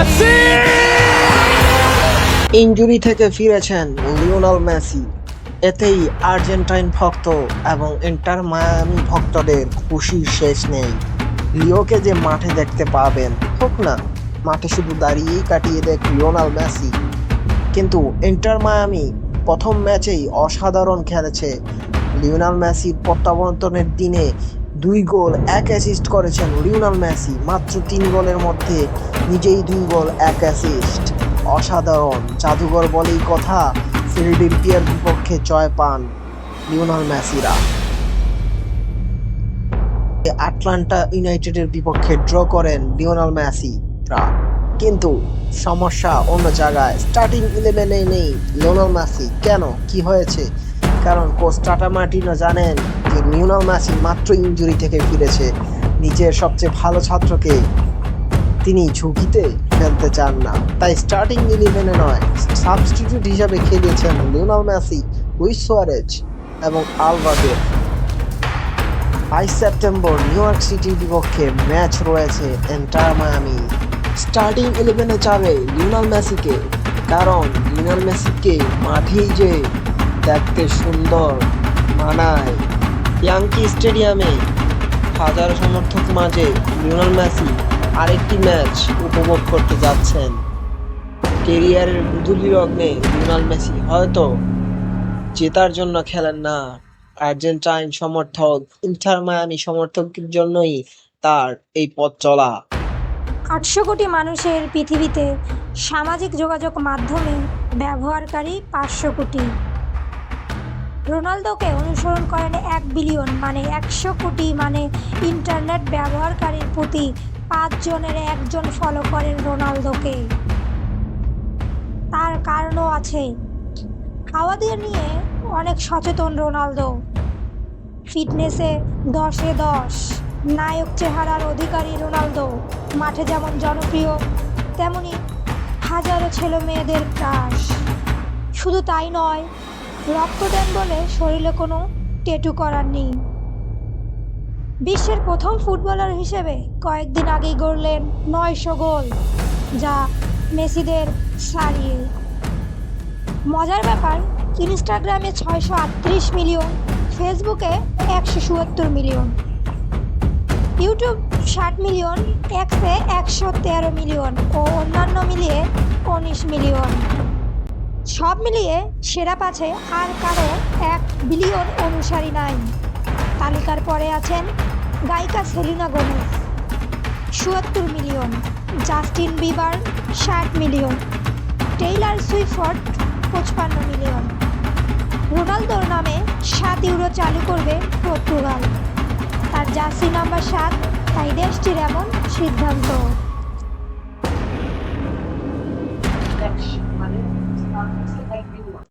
Messi injury থেকে ফিরেছেন Lionel Messi. এতেই আর্জেন্টাইন ভক্ত এবং ইন্টার মায়ামি ভক্তদের খুশির শেষ নেই। লিওকে যে মাঠে দেখতে পাবেন, হোক না, মাঠে শুধু দাঁড়িয়েই কাটিয়ে দেখ লিওনাল মেসি। কিন্তু ইন্টার মায়ামি প্রথম ম্যাচেই অসাধারণ খেলেছে। লিওনাল মেসির প্রত্যাবর্তনের দিনে দুই গোল, এক অ্যাসিস্ট করেছেন লিওনাল মেসি। মাত্র তিন গোলের মধ্যে নিজেই দুই গোল, এক অ্যাসিস্ট অসাধারণ। জাদুঘর বলেই কথা, ফিলাডেলফিয়ার বিপক্ষে জয় পান লিওনাল মেসিরা। আটলান্টা ইউনাইটেডের বিপক্ষে ড্র করেন লিওনাল মেসিরা। কিন্তু সমস্যা অন্য জায়গায়। স্টার্টিং ইলেভেনে নেই লিওনাল মেসি। কেন? কি হয়েছে? কারণ কোচ টাটা মার্টিনো জানেন যে লিওনাল মেসি মাত্র ইনজুরি থেকে ফিরেছে। নিজের সবচেয়ে ভালো ছাত্রকে তিনি ঝুঁকিতে ফেলতে চান না। তাই স্টার্টিং ইলেভেনে নয় সাবস্টিটিউট হিসাবে খেলিয়েছেন লিওনাল মেসি লুইস সোয়ারেজ এবং আলভাদের। বাইশ সেপ্টেম্বর নিউ ইয়র্ক সিটির বিপক্ষে ম্যাচ রয়েছে এন্টার মায়ামি। স্টার্টিং ইলেভেনে যাবে লিওনাল মেসিকে, কারণ লিওনাল মেসিকে মাঠেই যে দেখতে সুন্দর, মানায়। ইয়াঙ্কি স্টেডিয়ামে হাজার সমর্থক মাঝে লিওনাল মেসি আরেকটি ম্যাচ উপভোগ করতে যাচ্ছেন। কেরিয়ারের বুধুলি লগ্নে লিওনাল মেসি হয়তো জেতার জন্য খেলেন না। আর্জেন্টাইন সমর্থক ইন্টার মায়ামি সমর্থকের জন্যই তার এই পথ চলা। আটশো কোটি মানুষের পৃথিবীতে সামাজিক যোগাযোগ মাধ্যমে ব্যবহারকারী পাঁচশো কোটি। রোনালদোকে অনুসরণ করেন এক বিলিয়ন মানে একশো কোটি মানে ইন্টারনেট ব্যবহারকারীর প্রতি পাঁচজনের একজন ফলো করেন রোনালদোকে। তার কারণও আছে। খাওয়াদের নিয়ে অনেক সচেতন রোনালদো। ফিটনেসে দশে দশ, নায়ক চেহারার অধিকারী রোনালদো, মাঠে যেমন জনপ্রিয়, তেমনি হাজারো ছেলে মেয়েদের ক্রাশ শুধু তাই নয় রক্ত দেন বলে শরীরে কোনো টেটু করার নেই। বিশ্বের প্রথম ফুটবলার হিসেবে কয়েকদিন আগেই গড়লেন নয়শো গোল, যা মেসিদের সারিয়ে। মজার ব্যাপার, ইনস্টাগ্রামে ছয়শো আটত্রিশ মিলিয়ন, ফেসবুকে একশো চুয়াত্তর মিলিয়ন। ইউটিউব ষাট মিলিয়ন, এক্সে একশো তেরো মিলিয়ন ও অন্যান্য মিলিয়ে উনিশ মিলিয়ন। সব মিলিয়ে সেরা পাছে আর কারও এক বিলিয়ন অনুসারী নাই। তালিকার পরে আছেন গায়িকা সেলিনা গোমেজ চুয়াত্তর মিলিয়ন, জাস্টিন বিবার, ষাট মিলিয়ন, টেইলার সুইফট, পঁচপান্ন মিলিয়ন। রোনালদোর নামে সাত ইউরো চালু করবে পর্তুগাল। তার জার্সি নাম্বার সাত, তাই দেশটির এমন সিদ্ধান্ত।